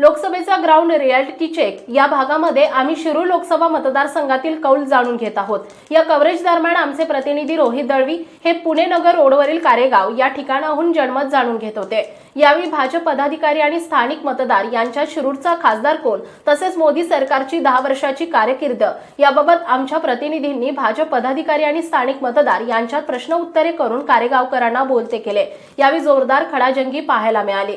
लोकसभेचा ground reality check या भागामध्ये आम्ही शिरूर लोकसभा मतदारसंघातील कौल जाणून घेत आहोत. या कव्हरेज दरम्यान आमचे प्रतिनिधी रोहित दळवी हे पुणे नगर रोडवरील कारेगाव या ठिकाणाहून जनमत जाणून घेत होते. यावेळी भाजप पदाधिकारी आणि स्थानिक मतदार यांच्या शिरूरचा खासदार कोण तसेच मोदी सरकारची दहा वर्षाची कारकीर्द याबाबत आमच्या प्रतिनिधींनी भाजप पदाधिकारी आणि स्थानिक मतदार यांच्यात प्रश्न उत्तरे करून कारेगावकरांना बोलते केले. यावेळी जोरदार खडाजंगी पाहायला मिळाली.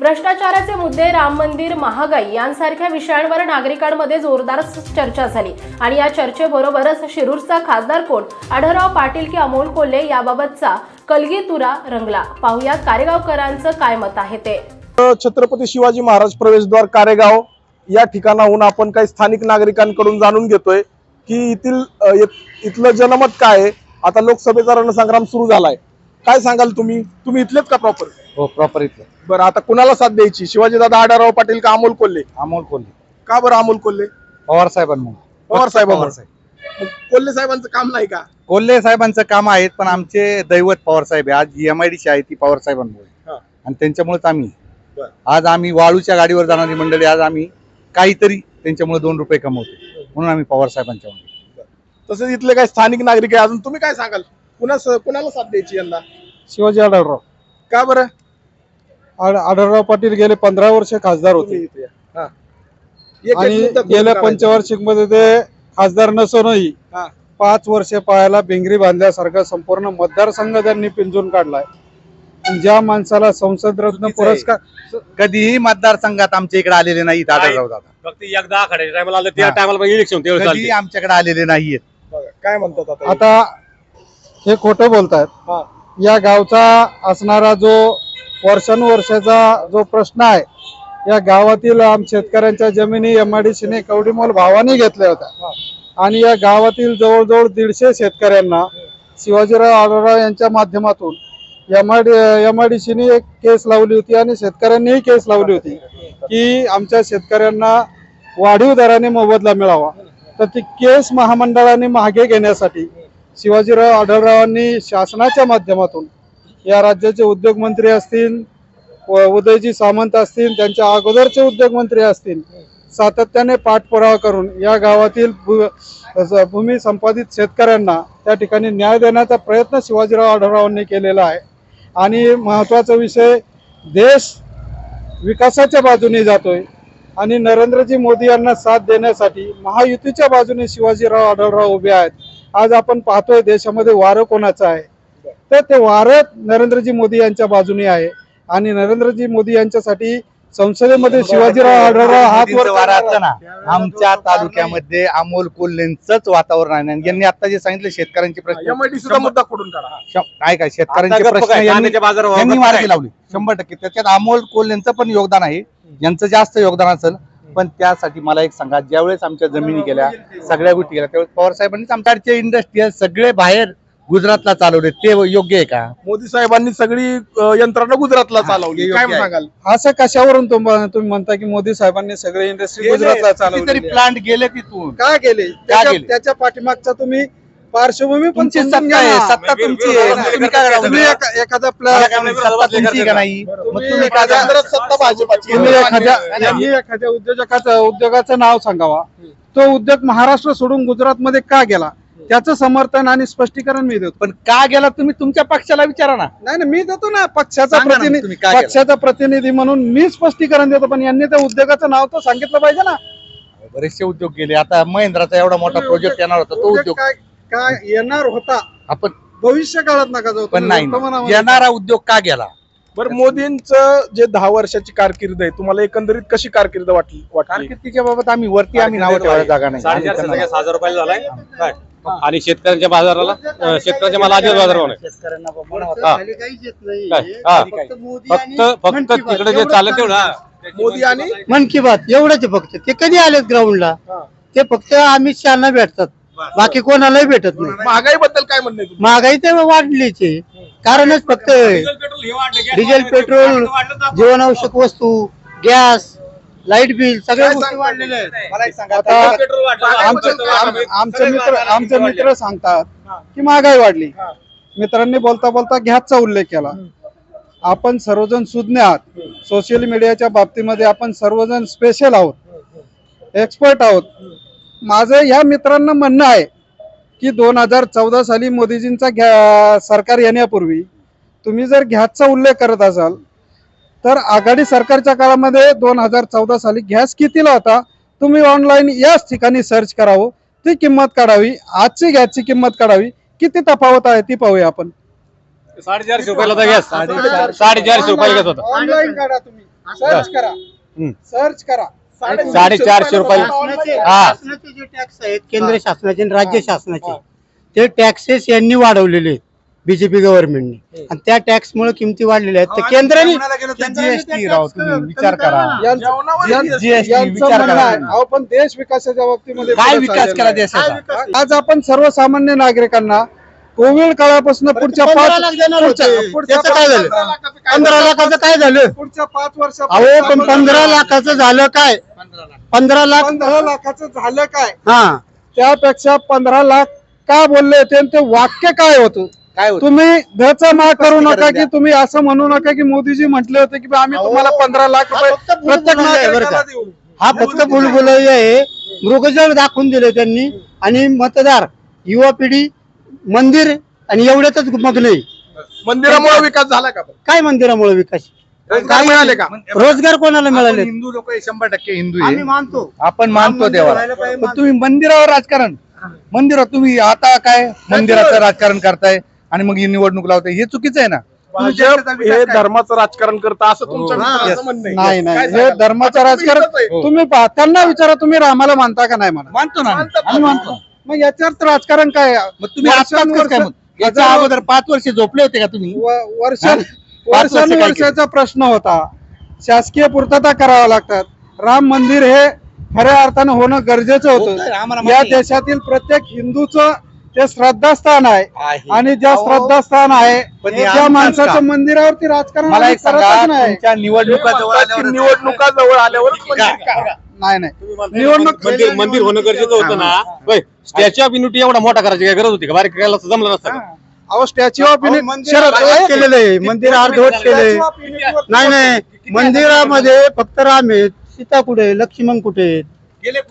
भ्रष्टाचाराचे मुद्दे राम मंदिर महागाई यांसारख्या विषयांवर नागरिकांमध्ये जोरदार चर्चा झाली. आणि या चर्चेबरोबरच शिरूरचा खासदार कोण? आढळराव पाटील की अमोल कोल्हे याबाबतचा कलगीतुरा रंगला. पाहुयात कारेगावकरांचं काय मत आहे ते. छत्रपती शिवाजी महाराज प्रवेशद्वार कारेगाव या ठिकाणाहून आपण काही स्थानिक नागरिकांकडून जाणून घेतोय की येथील इथलं जनमत काय आहे? आता लोकसभेचा रणसंग्राम सुरू झालाय. काय सांगाल तुम्ही? तुम्ही इथलेच का प्रॉपर हो प्रॉपर इथलं बरं आता कुणाला साथ द्यायची? शिवाजी दादा आढाराव पाटील का अमोल कोल्हे? अमोल कोल्हे. का बरं अमोल कोल्हे? पवार साहेबांना. पवार साहेबांना. पवार साहेब. कोल्हे साहेबांचं काम नाही का? कोल्हे साहेबांचं काम आहेत पण आमचे दैवत पवार साहेब आहे. आज एम आय डी आहे ती पवार साहेबांमुळे. हा. आणि त्यांच्यामुळेच आम्ही. बरं. आज आम्ही वाळूच्या गाडीवर जाणारी मंडळी आज आम्ही काहीतरी त्यांच्यामुळे दोन रुपये कमवतो. म्हणून आम्ही पवार साहेबांच्या मागे. तसेच इथले काही स्थानिक नागरिक आहे अजून तुम्ही काय सांगाल? कुणा कुणाला साथ द्यायची यंदा? शिवाजी आढळराव. का बरं? आढळराव पाटील गेले पंधरा वर्ष खासदार होते. हा. आणि गेल्या. पंचवार्षिकमध्ये ते खासदार नसूनही हा. पाच वर्ष पायाला भिंगरी बांधल्यासारखा संपूर्ण मतदारसंघ त्यांनी पिंजून काढलाय आणि ज्या माणसाला संसद रत्न. पुरस्कार कधीही मतदारसंघात आमच्या इकडे आलेले नाहीत आढळराव दादा फक्त एकदा आखाड्याच्या टायमाला आलं त्या हा. टायमाला इलेक्शन कधीही आमच्याकडे आलेले नाहीयेत बघा, काय म्हणतात आता आता हे खोटं बोलतायत हा. या गावचा असणारा जो वर्षानुवर्षाचा जो प्रश्न आहे या गावातील आम शेतकऱ्यांच्या जमिनी एमआयडीसीने कवडीमोल भावाने घेतल्या होत्या. आणि या गावातील जवळजवळ दीडशे शेतकऱ्यांना शिवाजीराव आढळराव यांच्या माध्यमातून एमआयडी एमआयडीसीने एक केस लावली होती आणि शेतकऱ्यांनीही केस लावली होती की आमच्या शेतकऱ्यांना वाढीव दराने मोबदला मिळावा. तर ती केस महामंडळाने मागे घेण्यासाठी शिवाजीराव आढळरावांनी शासनाच्या माध्यमातून या राज्याचे उद्योगमंत्री असतील व उदयजी सामंत असतील त्यांच्या अगोदरचे उद्योगमंत्री असतील सातत्याने पाठपुरावा करून या गावातील भू- भूमी संपादित शेतकऱ्यांना त्या ठिकाणी न्याय देण्याचा प्रयत्न शिवाजीराव आढळरावांनी केलेला आहे. आणि महत्त्वाचा विषय देश विकासाच्या बाजूने जातोय. आणि नरेंद्रजी मोदी यांना साथ देण्यासाठी महायुतीच्या बाजूने शिवाजीराव आढळराव उभे आहेत. आज आपण पाहतोय देशामध्ये वारं कोणाचं आहे. तर ते वारं नरेंद्रजी मोदी यांच्या बाजूने आहे. आणि नरेंद्रजी मोदी यांच्यासाठी संसदेमध्ये शिवाजीराव आढळराव हात वर मोदींचं वारं असलं ना आमच्या तालुक्यामध्ये अमोल कोल्हेंचंच वातावरण आहे. आणि यांनी आता जे सांगितलं शेतकऱ्यांचे प्रश्न चा मुद्दा काढा. हा. शं- काय काय? शेतकऱ्यांचे प्रश्न यांनी मार्गी? लावली. शंभर टक्के. त्याच्यात अमोल कोल्हेंचं पण योगदान आहे. यांचं जास्त योगदान असेल. पण त्यासाठी मला एक सांगा ज्यावेळेस आमच्या जमिनी गेल्या सगळ्या गोष्टी गेल्या त्यावेळेस पवार साहेबांनीच आमच्याकडचे इंडस्ट्रीयल सगळे बाहेर गुजरातला चालवले ते योग्य आहे का मोदी साहेबांनी सगळी अ, यंत्रणा गुजरातला चालवली हे काय योग्य आहे. सांगाल असं कशावरून तुम- तुम्ही म्हणता की मोदी साहेबांनी सगळे इंडस्ट्री. गुजरातला कितीतरी चालवली प्लांट गेले तिथून का गेले त्याच्या गेले? त्याच्या पाठीमागचा तुम्ही पार्श्वभूमी पण तुमची समजून सत्ता घ्या आहे ना. सत्ता तुमची आहे मग तुम्ही काय करावं? तुम्ही एका- एखादा मला प्लॅन काय म्हणायचं, सत्ता तुमची का नाही मग तुम्ही तुम्ही काय एखाद्या- करणार? केंद्रात सत्ता भाजपाची तुम्ही आहे. एखाद्या यांनी एखाद्या उद्योजकाचं उद्योगाचं नाव सांगावा तो उद्योग महाराष्ट्र सोडून गुजरात मध्ये का गेला त्याचं समर्थन आणि स्पष्टीकरण मी देतो. पण का गेला तुम्ही? तुमच्या पक्षाला विचारा ना. नाही ना मी देतो ना. पक्षाचा सांगा ना प्रतिनिधी तुम्ही? पक्षाचा प्रतिनिधी म्हणून मी स्पष्टीकरण देतो पण यांनी त्या उद्योगाचं नाव तर सांगितलं पाहिजे ना. बरेचसे उद्योग गेले. आता महिंद्राचा एवढा मोठा प्रोजेक्ट येणार होता तो उद्योग काय काय येणार होता? आपण भविष्य काळात नका जाऊ पण तुम्ही नाही वर्तमानामध्ये- येणारा उद्योग का गेला? बरं मोदींचं जे दहा वर्षाची कारकीर्द आहे तुम्हाला एकंदरीत कशी कारकीर्द वाटली वाटली? कारकिर्दीच्या बाबत आम्ही वरती आम्ही नाव ठेवायला जागा नाही. आम्ही साडेचारशे त्यांना- जागेत सहा हजार रुपयाला झालाय. काय? आणि शेतकऱ्यांच्या बाजाराला अं, शेतकऱ्यांच्या मला आधीच बाजार भाव नाही हा. काय? हा. फक्त फक्त तिकडे जे चालत तेवढं. मोदी आणि मन की बात. एवढंच आहे फक्त. ते कधी आलेत ग्राउंडला. ते फक्त अमित शहाना भेटतात. बाकी कोणालाही भेटत नाही. महागाई बद्दल काय म्हणणं आहे तुमचं? महागाई तर वाढलीच आहे. कारणच फक्त डिझेल पेट्रोल हे जीवनावश्यक वस्तू गॅस लाइट बिल सगळ्या गोष्टी वाढलेल्या आहेत. मला एक सांगा. आता पेट्रोल आमचे आम- आमचे मित्र आमचे. मित्र सांगतात. की महागाई वाढली. मित्रांनी बोलता बोलता गॅसचा उल्लेख केला. आपण सर्वजण सुज्ञ आहात सोशल मीडियाच्या बाबतीमध्ये आपण सर्वजण स्पेशल आहोत. एक्सपर्ट आहोत. माझं ह्या मित्रांना म्हणणं आहे की दोन हजार चौदा साली मोदीजींचा घ्या सरकार येण्यापूर्वी तुम्ही जर गॅसचा उल्लेख करत असाल तर आघाडी सरकारच्या काळामध्ये दोन हजार चौदा साली गॅस कितीला होता? तुम्ही ऑनलाईन याच ठिकाणी सर्च करावं. ती किंमत काढावी. आजची गॅसची किंमत काढावी. किती तफावत आहे ती पाहूया आपण. साडेचारशे रुपयाला होता गॅस. साडेचारशे. रुपयाला गॅस होता. ऑनलाईन काढा तुम्ही. सर्च करा. सर्च करा. साडेचारशे रुपये शासनाचे हा. शासनाचे जे टॅक्स आहेत केंद्र शासनाचे आणि राज्य शासनाचे ते टॅक्सेस यांनी वाढवलेले आहेत. बीजेपी गव्हर्नमेंटने आणि त्या टॅक्स मुळे किमती वाढलेल्या आहेत. तर केंद्राने जीएसटी राव तुम्ही विचार करा. विचार करा पण देश विकासाच्या बाबतीमध्ये काय विकास करा. देशाचा? आज आपण सर्वसामान्य नागरिकांना कोविड काळापासून पुढच्या पाच. पुढच्या- काय पाच- झालं? पंधरा लाखाचं काय झालं? पुढच्या पाच वर्षात अहो पण पंधरा लाखाचं झालं काय? पंधरा लाख. पंधरा लाखाचं झालं काय? हा. त्यापेक्षा पंधरा लाख का बोलले होते ते वाक्य काय होतं? काय होतं? तुम्ही धचा करू नका की तुम्ही असं म्हणू नका की मोदीजी म्हटले होते की आम्ही तुम्हाला पंधरा लाख रुपये प्रत्येक नागरिकाला? देऊ. हा फक्त बुलबुलई आहे. मृगजळ दाखवून दिले त्यांनी. आणि मतदार युवा पिढी मंदिर आणि एवढ्यातच मग्न मंदिरामुळे विकास झाला का काय मंदिरामुळे विकास? रोजगार मिळाले का? रोजगार कोणाला मिळाले? हिंदू लोक शंभर टक्के हिंदू आहे. मानतो. आपण मानतो पण तुम्ही मंदिरावर राजकारण. मंदिरात तुम्ही आता काय? मंदिराचं राजकारण करताय. आणि मग ही निवडणूक लावताय हे चुकीचं आहे ना भाजप हे? धर्माचं राजकारण करतं असं हो. म्हणणं आहे. नाही. नाही हे सांगाल? धर्माचं राजकारण तुम्ही पहा, त्यांना विचारा तुम्ही रामाला मानता का नाही म्हणा मानतो ना आम्ही. मानतो मग याच्यावर राजकारण काय? मग तुम्ही आत्ताच कसं काय? याच्या अगोदर पाच वर्ष झोपले होते का तुम्ही व- वर्ष हा? वर्ष काय केलं? वर्षानुवर्षाचा प्रश्न होता शासकीय पूर्तता करावा लागतात राम मंदिर हे खऱ्या अर्थानं होणं गरजेचं होतंय, होतं आम्हाला या माहिती आहे. देशातील प्रत्येक हिंदूचं ते श्रद्धास्थान आहे आहे. आणि ज्या अहो, श्रद्धास्थान आहे पण हे त्या आमचंच माणसाच्या काम. मंदिरावरती राजकारण मला आम्ही एक सांगा करतच नाही तुमच्या निवडणुका जवळ आल्यावर निवडणुका जवळ आल्यावरच मंदिर का? नाही नाही निवडणूक मंदिर मंदिर होणं गरजेचं होतं ना स्टॅच्यू ऑफ युनिटी एवढा मोठा करायची काय गरज होती का बारीक करायला असं जमलं नसतं का? अहो स्टॅच्यू ऑफ अहो, मंदिर अर्धवट केलेलं आहे मंदिर अर्धवट केलंय नाही नाही मंदिरामध्ये फक्त राम आहेत सीता कुठे आहे? लक्ष्मण कुठे आहेत?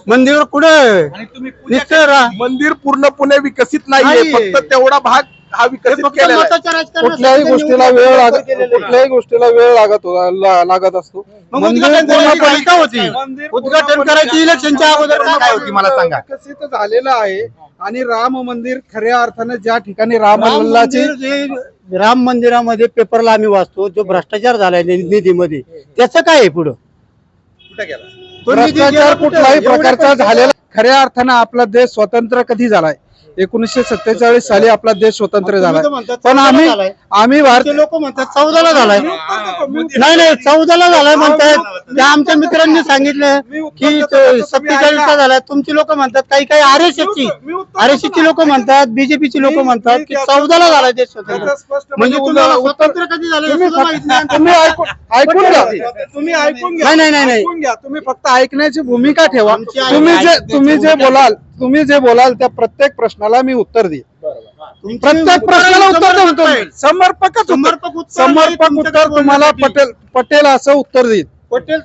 मंदिर कुठे आहे? आणि तुम्ही पूजा नुसतं रा- मंदिर पूर्णपणे विकसित नाहीये नाही. फक्त तेवढा भाग हा विकसित केलेला आहे. कुठल्याही गोष्टीला वेळ लागत. कुठल्याही गोष्टीला वेळ लागत हो- ला- लागत असतो मंदिर उद्घाटन करायची पूर्णपणे- घाईका होती मंदिर उद्घाटन पूर्णपणे- करायची इलेक्शनच्या अगोदर काय होती मला सांगा. विकसित झालेलं आहे आणि राम मंदिर खऱ्या अर्थानं ज्या ठिकाणी राम राम लल्लाची मंदिर जे राम मंदिरामध्ये पेपरला आम्ही वाचतो जो भ्रष्टाचार झालाय नि- निधीमध्ये त्याचं काय आहे पुढं कुठे गेला भ्रष्टाचार कुठं? कुठल्याही प्रकारचा झालेला खऱ्या अर्थानं आपला देश स्वतंत्र कधी झालाय एकोणीसशे सत्तेचाळीस साली आपला देश स्वतंत्र म्हणतात पण आम्ही. आम्ही भारतीय लोक म्हणतात चौदाला झालाय. नाही नाही चौदाला झालाय म्हणतात. त्या आमच्या मित्रांनी सांगितलं की सत्तेचाळीसला झालाय. तुमची लोक म्हणतात काही काही आरएसएसची आरएसएसची लोक म्हणतात बीजेपीची लोक म्हणतात की चौदाला झालाय देश स्वतंत्र. म्हणजे तुम्हाला स्वतंत्र कधी झालं तुम्ही सुद्धा माहीत नाही. फक्त- तुम्ही ऐकून ऐकून घ्या. तुम्ही ऐकून घ्या. नाही, नाही, नाही, तुम्ही फक्त ऐकण्याची भूमिका ठेवा. तुम्ही जे तुम्ही जे बोलाल तुम्ही जे बोलाल त्या प्रत्येक प्रश्नाला मी उत्तर तुमची प्रत्येक प्रश्नाला उत्तर तुम्ही समर्पकच उत्तर. समर्पक समर्पक उत्तर तुम्हाला. पटेल पटेल असं उत्तर देईन. पटेल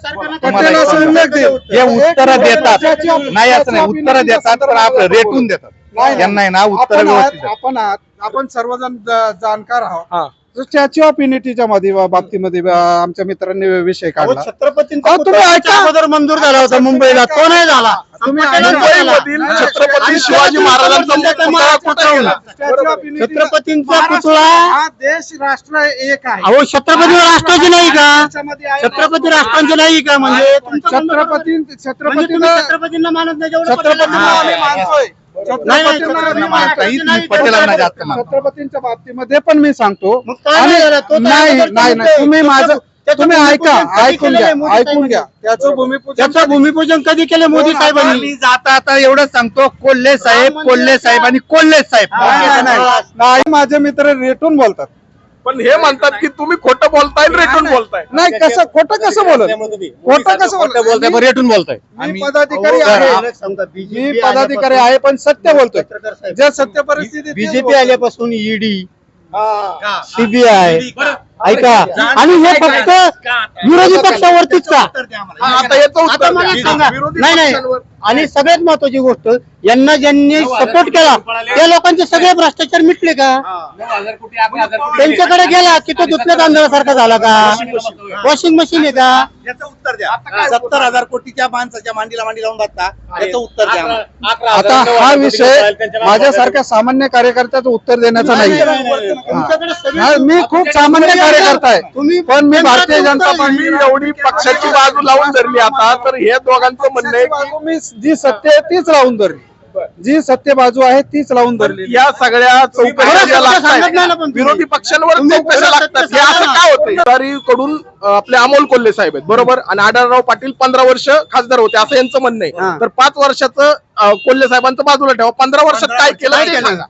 असं उल्लेख देईल हे उत्तर देतात. नाही असं नाही. उत्तर देतात पण आपलं रेटून देतात. नाही. यांना ना उत्तर आपण. आपण सर्वजण जाणकार. आहोत. स्टॅच्यू ऑफ युनिटीच्या मध्ये बाबतीमध्ये आमच्या मित्रांनी विषय काढला. छत्रपतींचा तुम्ही ऐका. अगोदर मंजूर झाला होता मुंबईला. तो नाही झाला? तुम्ही. मुंबईमधील छत्रपती शिवाजी महाराजांचा छत्रपतींचा पुतळा छत्रपतींचा पुतळा? हा देश राष्ट्र एक आहे. अहो छत्रपती राष्ट्राचे नाही का? छत्रपती राष्ट्रांचे नाही का? म्हणजे. छत्रपती म्हणजे छत्रपतीला तुम्ही छत्रपतींना मानत नाही छत्रपतींना आम्ही मानत. मानतोय. नाही, नाही, छत्रपतींना पटेलांना. छत्रपतींच्या बाबतीमध्ये पण मी सांगतो मग काय नाही झालं? तो तर नाही अगोदर नाही नाही म्हणतोय. तुम्ही माझं त्याचं तुम्ही ऐका भूमिपूजन कधी ऐकून घ्या मोदी ऐकून साहेबांनी? घ्या त्याचं भूमिपूजन त्याचं भूमिपूजन कधी केलं मोदी दोन साहेबांनी मी जाता आता एवढं सांगतो कोल्हे साहेब कोल्हे साहेब आणि कोल्हे साहेब नाही, नाही, नाही. नाही माझे मित्र रेटून बोलतात पण हे म्हणतात की तुम्ही खोटं बोलताय रेटून बोलताय. नाही कसं खोटं कसं बोलत? खोटं कसं बोलताय पण बोलत रेटून बोलताय. मी पदाधिकारी अहो, आहे. मी पदाधिकारी आहे पण सत्य बोलतोय. पत्रकार साहेब. जे सत्य परिस्थिती बीजेपी आल्यापासून ईडी सीबीआय ऐका. आणि हे फक्त विरोधी पक्षावरतीच का? हा, आता याचं उत्तर विरोधी नाही नाही. आणि सगळ्यात महत्वाची गोष्ट यांना ज्यांनी सपोर्ट केला त्या लोकांचे सगळे भ्रष्टाचार मिटले का? त्यांच्याकडे गेला की तो दुसऱ्या तांदळासारखा झाला का? वॉशिंग मशीन आहे का? याचं उत्तर द्या. सत्तर हजार कोटीच्या माणसाच्या मांडीला मांडी लावून बसता याचं उत्तर द्या. आता हा विषय माझ्यासारख्या सामान्य कार्यकर्त्याचं उत्तर देण्याचा नाही मी खूप सामान्य कार्यकर्ता आहे. तुम्ही पण मी भारतीय जनता पार्टी एवढी पक्षाची बाजू लावून धरली आता तर हे दोघांचं म्हणणं आहे की मी जी सत्य आहे तीच लावून धरली. जी सत्य बाजू आहे तीच लावून धरली या सगळ्या चौकशा. विरोधी पक्षांवर चौकशा लागतात. हे असं कडून आपले अमोल कोल्हे साहेब आहेत बरोबर? आणि आढळराव पाटील पंधरा वर्ष खासदार होते असं यांचं म्हणणं. आहे. तर पाच वर्षाचं कोल्हे साहेबांचं बाजूला ठेवा. पंधरा वर्षात काय केलं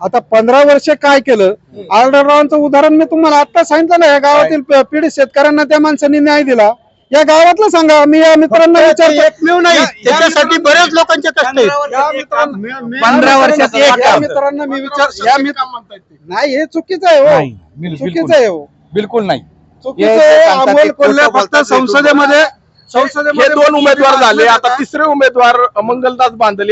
आता पंधरा वर्ष काय केलं? आढळरावांचं उदाहरण मी तुम्हाला आता सांगितलं ना या गावातील पीडित शेतकऱ्यांना त्या माणसांनी न्याय दिला. या गावातलं सांगा. मी या मित्रांना विचारतो. एकमेव नाही. त्याच्यासाठी बऱ्याच लोकांचे कष्ट आहेत. या मित्रांना पंधरा वर्षात एक या काम. मित्रांना मी विचार या मित्र नाही हे चुकीचं आहे हो. चुकीचं बिलकुल. आहे हो. बिलकुल नाही. चुकीचं आहे अमोल कोल्हे फक्त संसदेमध्ये हे संसदेमध्ये दोन उमेदवार झाले. आता तिसरे उमेदवार मंगलदास बांधल.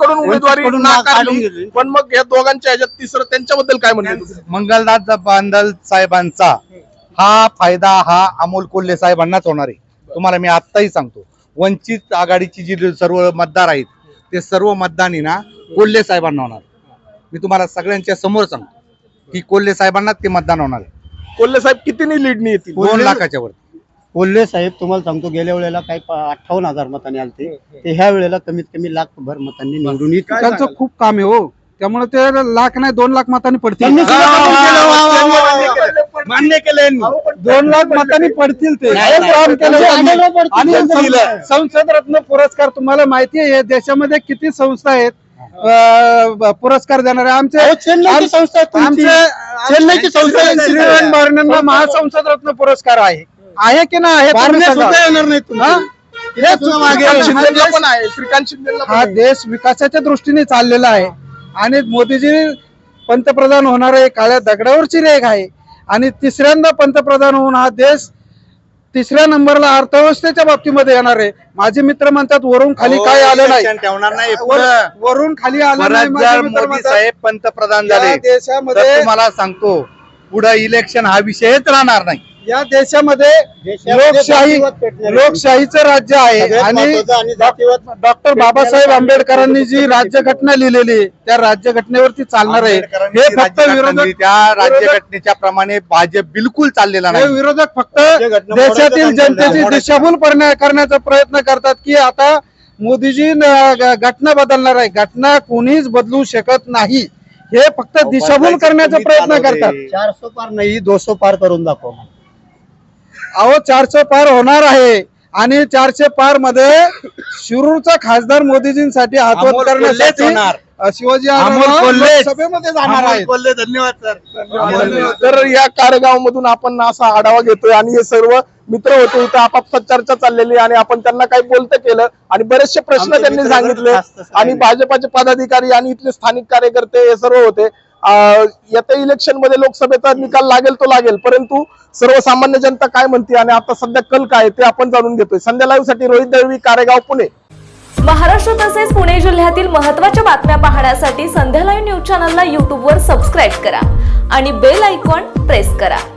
कडून उमेदवारी नाकारली. पण मग या दोघांच्या ह्याच्यात तिसरं त्यांच्याबद्दल काय म्हणणं मंगलदास बांदल साहेबांचा. हा फायदा हा अमोल कोल्हे साहेबांनाच होणार आहे. तुम्हाला मी आत्ताही सांगतो वंचित आघाडीची जी सर्व मतदार आहेत ते सर्व मतदानी ना कोल्हे साहेबांना होणार. मी तुम्हाला सगळ्यांच्या समोर सांगतो की कोल्हे साहेबांनाच ते मतदान होणार आहे. कोल्हे साहेब कितीनी लीडनी येतील दोन लाखाच्या वर कोल्हे साहेब तुम्हाला सांगतो गेल्या वेळेला काही अठ्ठावन्न हजार मतांनी आलते. ते ह्या वेळेला कमीत कमी लाख भर मतांनी निवडून येतील. त्यांचं खूप काम आहे हो. त्यामुळे ते लाख नाही दोन लाख मतांनी पडतील. त्यांनी सुद्धा कबूल केलं, वा, वा, वा, वा. मान्य केले दोन लाख मतांनी पडतील ते. हे. आणि संसद- रत्न पुरस्कार तुम्हाला माहिती आहे या देशामध्ये किती संस्था आहेत? पुरस्कार देणारे आमचे चेन्नईची संस्था चेन्नईची. श्रीरंग बारणेंना महासंसद रत्न पुरस्कार आहे. आहे की नाही? येणार नाही तुम्ही. हा? हे हा. देश विकासाच्या दृष्टीने चाललेला आहे. आणि मोदीजी पंतप्रधान होणार आहे काळ्या दगडावरची रेख आहे. आणि तिसऱ्यांदा पंतप्रधान होऊन हा देश तिसऱ्या नंबरला अर्थव्यवस्थेच्या बाबतीमध्ये येणार आहे. माझे मित्र म्हणतात वरून खाली काय आलं नाही. ठेवणार नाही वर- वरून खाली आलं नाही परत माझे जर मित्र मोदी म्हणतात, साहेब पंतप्रधान या झाले तर देशामध्ये तुम्हाला सांगतो पुढे इलेक्शन हा विषयच राहणार नाही. या देशामध्ये लोकशाही. लोकशाहीचं राज्य आहे आणि डॉक्टर बाबासाहेब आंबेडकरांनी जी राज्यघटना लिहिलेली त्या राज्यघटनेवरती चालणार आहे. हे फक्त विरोधक त्या राज्यघटनेच्या प्रमाणे भाजप बिलकुल चाललेला नाही. विरोधक फक्त देशातील जनतेची. दिशाभूल करण्या- करण्याचा प्रयत्न करतात की आता मोदीजी घटना बदलणार आहे. घटना कोणीच बदलू शकत नाही. हे फक्त दिशाभूल करण्याचा प्रयत्न करतात. चारसो पार नाही दोनशे पार करून दाखव अहो चारशे पार होणार आहे. आणि चारशे पारमध्ये शिरूरचा खासदार मोदीजींसाठी हातवत करण्यासाठी शिवाजी. लोकसभेमध्ये जाणार कोल्हे धन्यवाद सर. तर या कारगाव मधून आपण असा आढावा घेतोय आणि हे सर्व मित्र होते इथं आपापसात चर्चा चाललेली आहे आणि आपण त्यांना काही बोलतं केलं आणि बरेचसे प्रश्न त्यांनी सांगितले. आणि भाजपाचे पदाधिकारी आणि इथले स्थानिक कार्यकर्ते हे सर्व होते. येत्या इलेक्शनमध्ये लोकसभेचा निकाल लागेल तो लागेल. परंतु सर्वसामान्य जनता काय म्हणते आणि आता सध्या कल काय ते आपण जाणून घेतोय. संध्या लाईव्हसाठी रोहित दळवी कारेगाव पुणे. महाराष्ट्र तसेच पुणे जिल्ह्यातील महत्त्वाच्या बातम्या पाहण्यासाठी संध्या लाईव्ह न्यूज चॅनलला यूट्यूबवर सबस्क्राईब करा आणि बेल आयकॉन प्रेस करा.